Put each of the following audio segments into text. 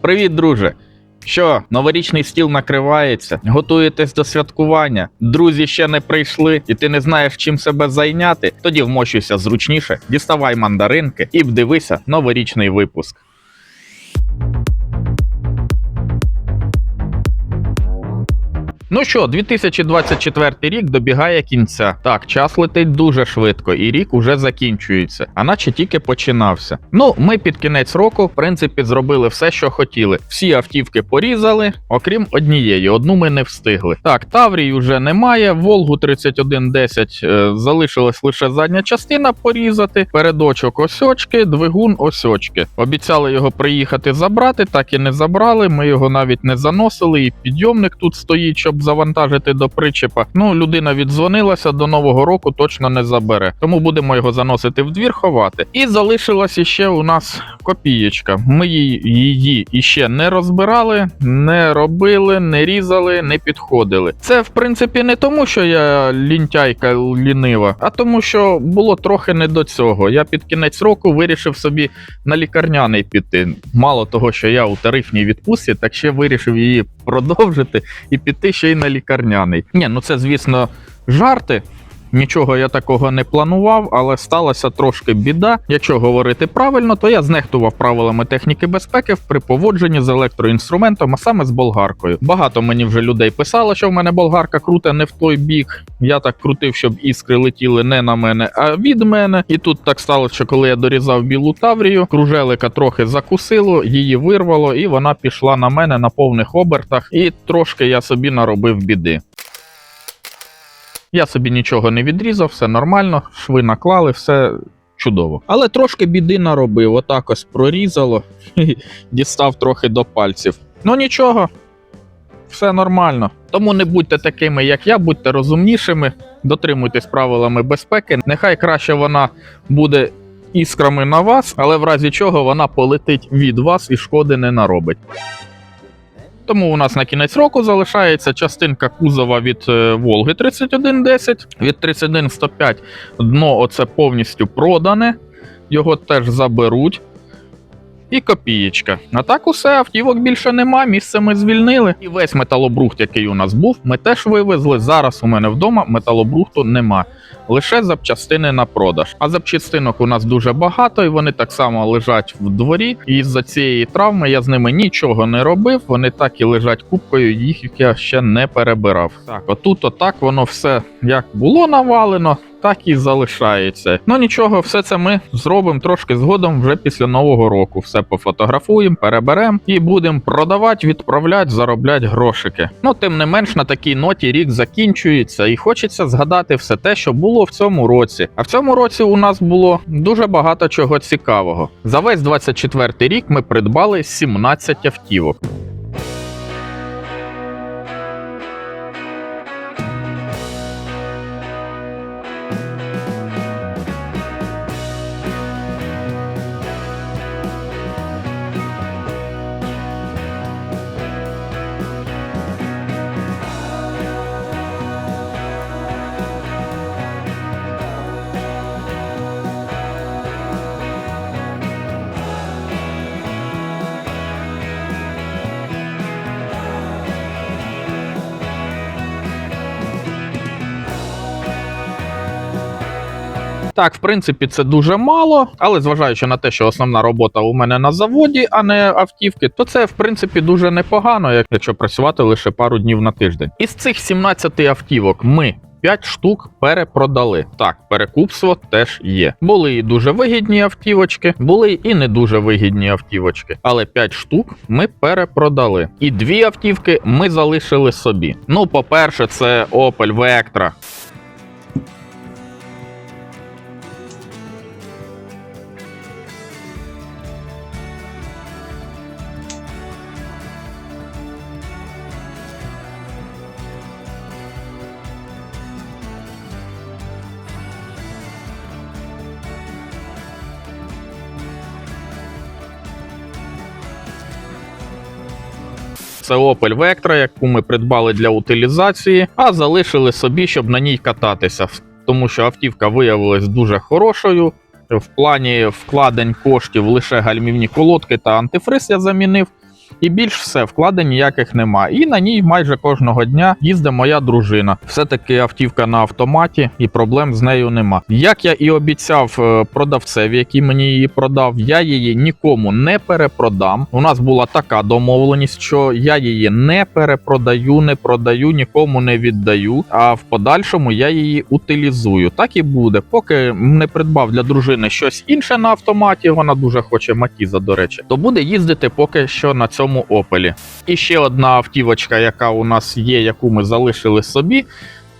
Привіт, друже! Що, новорічний стіл накривається, готуєтесь до святкування, друзі ще не прийшли, і ти не знаєш, чим себе зайняти? Тоді вмощуйся зручніше, діставай мандаринки і вдивися новорічний випуск. Ну що, 2024 рік добігає кінця. Так, час летить дуже швидко, і рік уже закінчується, а наче тільки починався. Ну, ми під кінець року, в принципі, зробили все, що хотіли. Всі автівки порізали, окрім однієї. Одну ми не встигли. Так, Таврій уже немає. Волгу 3110 е, залишилась лише задня частина порізати. Передочок осьочки, двигун осьочки. Обіцяли його приїхати забрати, так і не забрали. Ми його навіть не заносили, і підйомник тут стоїть, щоб завантажити до причепа. Ну, людина віддзвонилася до нового року, точно не забере. Тому будемо його заносити в двір, ховати. І залишилась іще у нас копієчка. Ми її іще не розбирали, не робили, не різали, не підходили. Це в принципі не тому, що я лінтяйка лінива, а тому, що було трохи не до цього. Я під кінець року вирішив собі на лікарняний піти. Мало того, що я у тарифній відпустці, так ще вирішив її продовжити і піти ще й на лікарняний. Ні, ну це звісно жарти. Нічого я такого не планував, але сталася трошки біда. Якщо говорити правильно, то я знехтував правилами техніки безпеки при поводженні з електроінструментом, а саме з болгаркою. Багато мені вже людей писало, що в мене болгарка крута не в той бік. Я так крутив, щоб іскри летіли не на мене, а від мене. І тут так сталося, що коли я дорізав білу таврію, кружелика трохи закусило, її вирвало, і вона пішла на мене на повних обертах. І трошки я собі наробив біди. Я собі нічого не відрізав, все нормально, шви наклали, все чудово. Але трошки біди наробив, отак ось прорізало, дістав трохи до пальців. Ну нічого, все нормально. Тому не будьте такими, як я, будьте розумнішими, дотримуйтесь правилами безпеки. Нехай краще вона буде іскрами на вас, але в разі чого вона полетить від вас і шкоди не наробить. Тому у нас на кінець року залишається частинка кузова від е, Волги 3110, від 3105 дно оце повністю продане, його теж заберуть. І копієчка. А так усе, автівок більше нема, місце ми звільнили. І весь металобрухт, який у нас був, ми теж вивезли. Зараз у мене вдома металобрухту нема. Лише запчастини на продаж. А запчастинок у нас дуже багато, і вони так само лежать в дворі. І з-за цієї травми я з ними нічого не робив. Вони так і лежать купкою, їх я ще не перебирав. Так, отут, отак воно все як було навалено. Так і залишається. Ну нічого, все це ми зробимо трошки згодом вже після нового року. Все пофотографуємо, переберемо і будемо продавати, відправляти, заробляти грошики. Ну, тим не менш, на такій ноті рік закінчується, і хочеться згадати все те, що було в цьому році. А в цьому році у нас було дуже багато чого цікавого. За весь 24 рік ми придбали 17 автівок. Так, в принципі, це дуже мало, але зважаючи на те, що основна робота у мене на заводі, а не автівки, то це в принципі дуже непогано, якщо працювати лише пару днів на тиждень. Із цих 17 автівок ми. 5 штук перепродали. Так, перекупство теж є. Були і дуже вигідні автівочки, були і не дуже вигідні автівочки. Але 5 штук ми перепродали. І дві автівки ми залишили собі. Ну, по-перше, це Opel Vectra. Це Opel Vectra, яку ми придбали для утилізації, а залишили собі, щоб на ній кататися. Тому що автівка виявилась дуже хорошою. В плані вкладень коштів лише гальмівні колодки та антифриз я замінив. І більш все, вкладень ніяких нема. І на ній майже кожного дня їздить моя дружина. Все-таки автівка на автоматі, і проблем з нею нема. Як я і обіцяв е, продавцеві, який мені її продав, я її нікому не перепродам. У нас була така домовленість, що я її не перепродаю, не продаю, нікому не віддаю. А в подальшому я її утилізую. Так і буде. Поки не придбав для дружини щось інше на автоматі, вона дуже хоче матіза, до речі, то буде їздити поки що на цьому опелі. І ще одна автівочка, яка у нас є, яку ми залишили собі.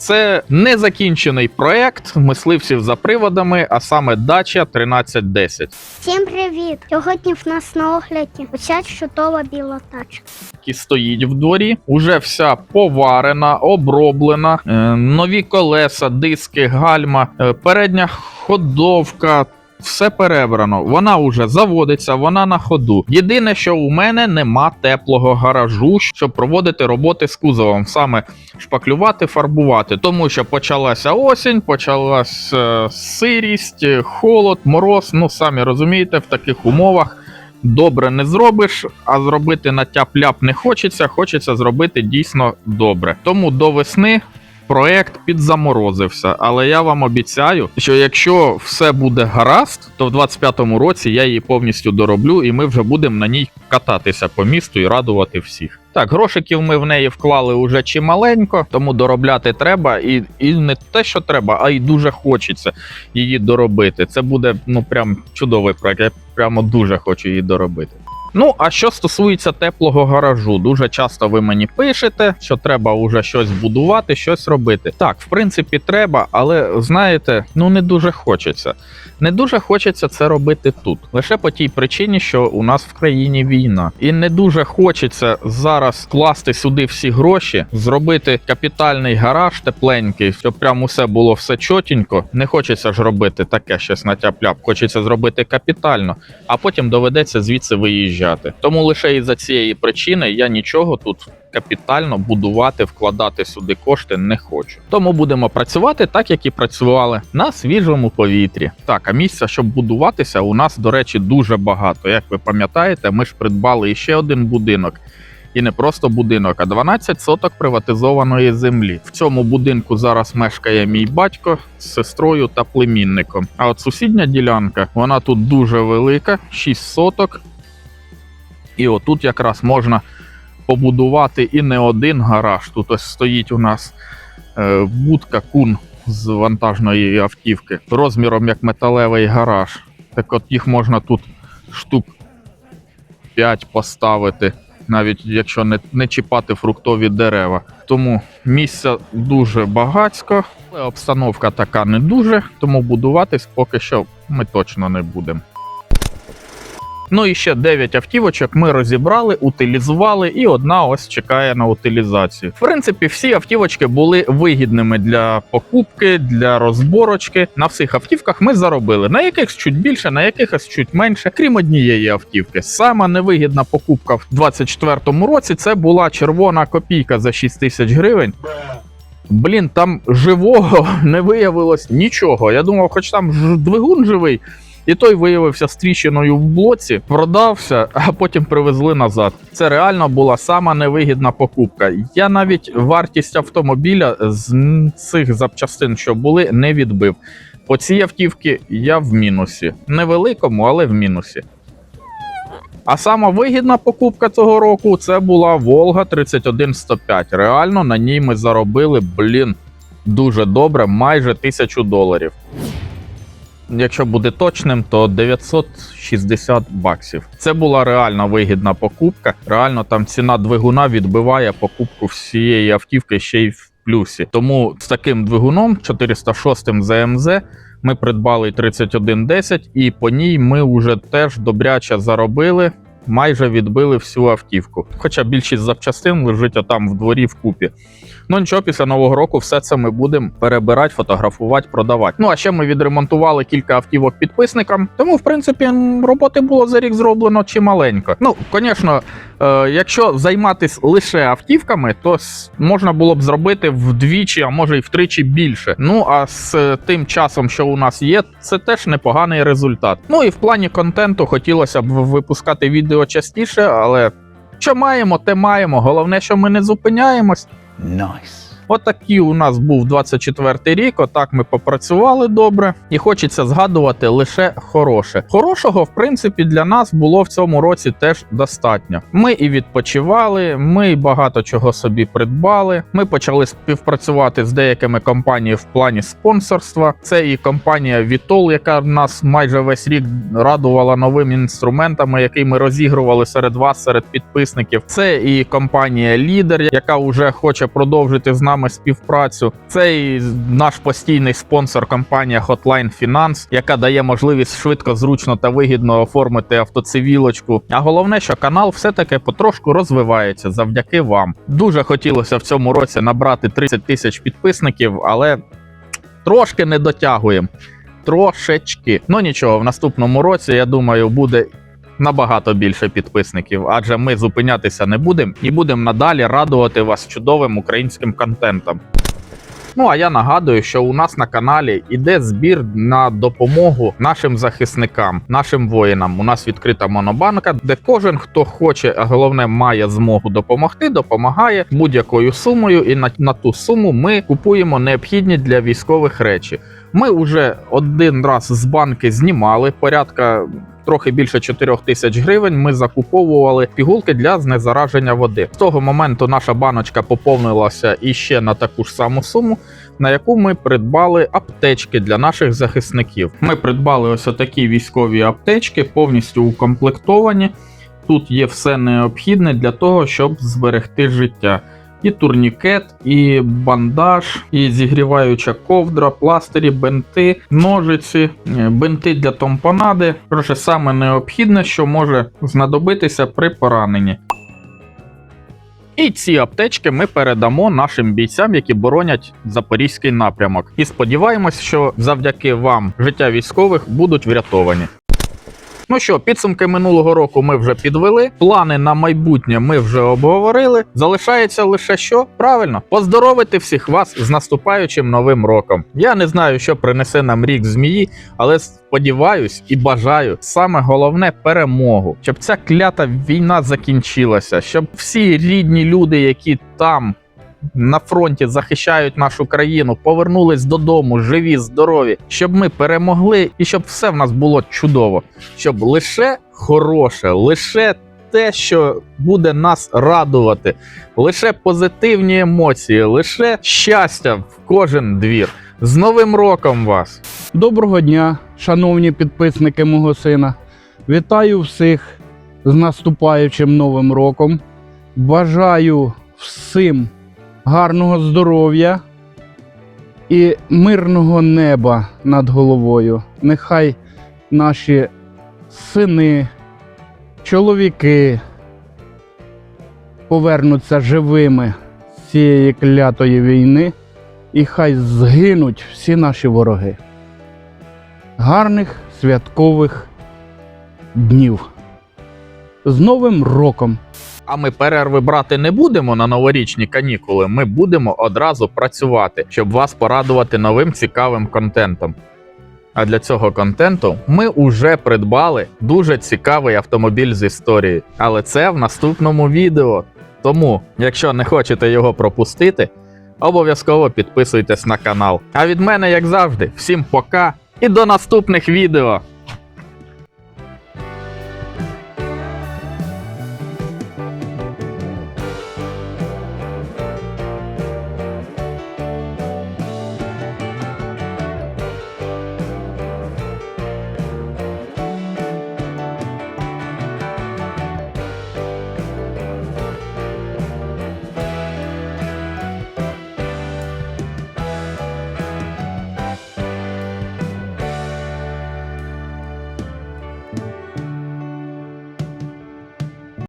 Це незакінчений проект мисливців за приводами, а саме дача 1310. Всім привіт! Сьогодні в нас на огляді оця чудова біла тачка. який стоїть в дворі, уже вся поварена, оброблена, е, нові колеса, диски, гальма, е, передня ходовка. Все перебрано, вона вже заводиться, вона на ходу. Єдине, що у мене нема теплого гаражу, щоб проводити роботи з кузовом, саме шпаклювати, фарбувати. Тому що почалася осінь, почалася е, сирість, холод, мороз. Ну самі розумієте, в таких умовах добре не зробиш, а зробити на тяп-ляп не хочеться. Хочеться зробити дійсно добре. Тому до весни. Проект підзаморозився, але я вам обіцяю, що якщо все буде гаразд, то в 25-му році я її повністю дороблю, і ми вже будемо на ній кататися по місту і радувати всіх. Так, грошиків ми в неї вклали уже чималенько, тому доробляти треба, і, і не те, що треба, а й дуже хочеться її доробити. Це буде ну прям чудовий проект. Я прямо дуже хочу її доробити. Ну, а що стосується теплого гаражу, дуже часто ви мені пишете, що треба уже щось будувати, щось робити. Так, в принципі, треба, але знаєте, ну не дуже хочеться. Не дуже хочеться це робити тут. Лише по тій причині, що у нас в країні війна. І не дуже хочеться зараз класти сюди всі гроші, зробити капітальний гараж тепленький, щоб прям усе було все чотенько. Не хочеться ж робити таке щось на тяп-ляп. Хочеться зробити капітально, а потім доведеться звідси виїжджати. Тому лише із-за цієї причини я нічого тут капітально будувати, вкладати сюди кошти не хочу. Тому будемо працювати так, як і працювали на свіжому повітрі. Так, а місця, щоб будуватися, у нас, до речі, дуже багато. Як ви пам'ятаєте, ми ж придбали іще один будинок. І не просто будинок, а 12 соток приватизованої землі. В цьому будинку зараз мешкає мій батько з сестрою та племінником. А от сусідня ділянка, вона тут дуже велика, 6 соток. І отут якраз можна побудувати і не один гараж. Тут ось стоїть у нас е, будка кун з вантажної автівки розміром як металевий гараж. Так от їх можна тут штук 5 поставити, навіть якщо не, не чіпати фруктові дерева. Тому місця дуже багатько, але обстановка така не дуже, тому будуватись поки що ми точно не будемо. Ну і ще 9 автівочок ми розібрали, утилізували, і одна ось чекає на утилізацію. В принципі, всі автівочки були вигідними для покупки, для розборочки. На всіх автівках ми заробили. На якихось чуть більше, на якихось чуть менше, крім однієї автівки. Сама невигідна покупка в 24-му році це була червона копійка за 6 тисяч гривень. Блін, там живого не виявилось нічого. Я думав, хоч там двигун живий. І той виявився з в блоці, продався, а потім привезли назад. Це реально була сама невигідна покупка. Я навіть вартість автомобіля з цих запчастин, що були, не відбив. По цій автівці я в мінусі. Невеликому, але в мінусі. А сама вигідна покупка цього року це була Волга 31105. Реально на ній ми заробили, блін, дуже добре, майже тисячу доларів. Якщо буде точним, то 960 баксів. Це була реально вигідна покупка. Реально там ціна двигуна відбиває покупку всієї автівки ще й в плюсі. Тому з таким двигуном 406 ЗМЗ ми придбали 3110, і по ній ми вже теж добряче заробили. Майже відбили всю автівку. Хоча більшість запчастин лежить отам в дворі в купі. Ну нічого, після нового року все це ми будемо перебирати, фотографувати, продавати. Ну а ще ми відремонтували кілька автівок підписникам. Тому, в принципі, роботи було за рік зроблено чималенько. Ну, звісно, якщо займатися лише автівками, то можна було б зробити вдвічі, а може й втричі більше. Ну а з е, тим часом, що у нас є, це теж непоганий результат. Ну і в плані контенту хотілося б випускати відео частіше, але Що маємо, те маємо. Головне, що ми не зупиняємось. Nice. Отакий у нас був 24-й рік. Отак ми попрацювали добре, і хочеться згадувати лише хороше. Хорошого, в принципі, для нас було в цьому році теж достатньо. Ми і відпочивали, ми і багато чого собі придбали. Ми почали співпрацювати з деякими компаніями в плані спонсорства. Це і компанія Vitol, яка нас майже весь рік радувала новими інструментами, які ми розігрували серед вас, серед підписників. Це і компанія Лідер, яка вже хоче продовжити з нами співпрацю. Це наш постійний спонсор компанія Hotline Finance, яка дає можливість швидко, зручно та вигідно оформити автоцивілочку. А головне, що канал все-таки потрошку розвивається завдяки вам. Дуже хотілося в цьому році набрати 30 тисяч підписників, але трошки не дотягуємо. Трошечки. Ну нічого, в наступному році, я думаю, буде набагато більше підписників, адже ми зупинятися не будемо і будемо надалі радувати вас чудовим українським контентом. Ну а я нагадую, що у нас на каналі іде збір на допомогу нашим захисникам, нашим воїнам. У нас відкрита монобанка, де кожен, хто хоче, а головне має змогу допомогти, допомагає будь-якою сумою, і на, на ту суму ми купуємо необхідні для військових речі. Ми вже один раз з банки знімали порядка трохи більше 4 тисяч гривень. Ми закуповували пігулки для знезараження води. З того моменту наша баночка поповнилася іще на таку ж саму суму, на яку ми придбали аптечки для наших захисників. Ми придбали ось такі військові аптечки, повністю укомплектовані. Тут є все необхідне для того, щоб зберегти життя. І турнікет, і бандаж, і зігріваюча ковдра, пластирі, бенти, ножиці, е, бенти для томпонади. Коротше, саме необхідне, що може знадобитися при пораненні. І ці аптечки ми передамо нашим бійцям, які боронять запорізький напрямок. І сподіваємось, що завдяки вам життя військових будуть врятовані. Ну що, підсумки минулого року ми вже підвели. Плани на майбутнє ми вже обговорили. Залишається лише що? Правильно, поздоровити всіх вас з наступаючим новим роком. Я не знаю, що принесе нам рік змії, але сподіваюсь і бажаю саме головне перемогу, щоб ця клята війна закінчилася, щоб всі рідні люди, які там на фронті захищають нашу країну, повернулись додому, живі, здорові, щоб ми перемогли і щоб все в нас було чудово, щоб лише хороше, лише те, що буде нас радувати, лише позитивні емоції, лише щастя в кожен двір. З Новим роком вас! Доброго дня, шановні підписники мого сина. Вітаю всіх з наступаючим новим роком. Бажаю всім гарного здоров'я і мирного неба над головою. Нехай наші сини, чоловіки повернуться живими з цієї клятої війни, і хай згинуть всі наші вороги гарних святкових днів. З Новим роком! А ми перерви брати не будемо на новорічні канікули. Ми будемо одразу працювати, щоб вас порадувати новим цікавим контентом. А для цього контенту ми уже придбали дуже цікавий автомобіль з історії, але це в наступному відео. Тому, якщо не хочете його пропустити, обов'язково підписуйтесь на канал. А від мене, як завжди, всім пока і до наступних відео!